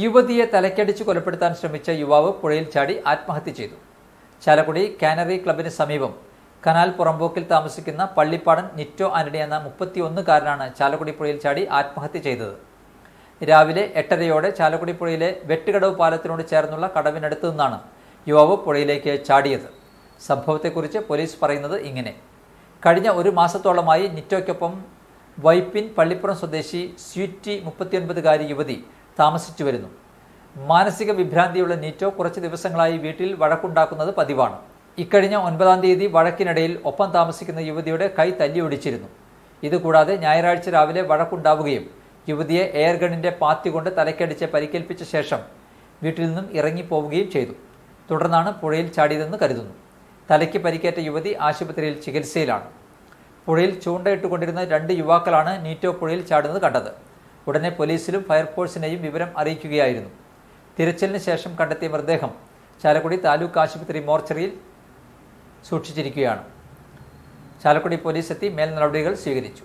യുവതിയെ തലക്കടിച്ച് കൊലപ്പെടുത്താൻ ശ്രമിച്ച യുവാവ് പുഴയിൽ ചാടി ആത്മഹത്യ ചെയ്തു. ചാലക്കുടി കാനറി ക്ലബിന് സമീപം കനാൽ പുറമ്പോക്കിൽ താമസിക്കുന്ന പള്ളിപ്പാടൻ നിറ്റോ ആന്റണി എന്ന മുപ്പത്തിയൊന്നുകാരനാണ് ചാലക്കുടി പുഴയിൽ ചാടി ആത്മഹത്യ ചെയ്തത്. രാവിലെ എട്ടരയോടെ ചാലക്കുടി പുഴയിലെ വെട്ടുകടവ് പാലത്തിനോട് ചേർന്നുള്ള കടവിനടുത്തു നിന്നാണ് യുവാവ് പുഴയിലേക്ക് ചാടിയത്. സംഭവത്തെക്കുറിച്ച് പോലീസ് പറയുന്നത് ഇങ്ങനെ. കഴിഞ്ഞ ഒരു മാസത്തോളമായി നിറ്റോയ്ക്കൊപ്പം വൈപ്പിൻ പള്ളിപ്പുറം സ്വദേശി സ്വീറ്റി മുപ്പത്തിയൊൻപതുകാരി യുവതി താമസിച്ചു വരുന്നു. മാനസിക വിഭ്രാന്തിയുള്ള നീറ്റോ കുറച്ച് ദിവസങ്ങളായി വീട്ടിൽ വഴക്കുണ്ടാക്കുന്നത് പതിവാണ്. ഇക്കഴിഞ്ഞ ഒൻപതാം തീയതി വഴക്കിനിടയിൽ ഒപ്പം താമസിക്കുന്ന യുവതിയുടെ കൈ തല്ലിയൊടിച്ചിരുന്നു. ഇതുകൂടാതെ ഞായറാഴ്ച രാവിലെ വഴക്കുണ്ടാവുകയും യുവതിയെ എയർ പാത്തി കൊണ്ട് തലക്കടിച്ച് പരിക്കേൽപ്പിച്ച ശേഷം വീട്ടിൽ നിന്നും ഇറങ്ങിപ്പോവുകയും ചെയ്തു. തുടർന്നാണ് പുഴയിൽ ചാടിയതെന്ന് കരുതുന്നു. തലയ്ക്ക് പരിക്കേറ്റ യുവതി ആശുപത്രിയിൽ ചികിത്സയിലാണ്. പുഴയിൽ ചൂണ്ടയിട്ടുകൊണ്ടിരുന്ന രണ്ട് യുവാക്കളാണ് നീറ്റോ പുഴയിൽ ചാടുന്നത് കണ്ടത്. ഉടനെ പോലീസിലും ഫയർഫോഴ്സിനെയും വിവരം അറിയിക്കുകയായിരുന്നു. തിരച്ചിലിന് ശേഷം കണ്ടെത്തിയ മൃതദേഹം ചാലക്കുടി താലൂക്ക് ആശുപത്രി മോർച്ചറിയിൽ സൂക്ഷിച്ചിരിക്കുകയാണ്. ചാലക്കുടി പോലീസ് എത്തി മേൽ നടപടികൾ സ്വീകരിച്ചു.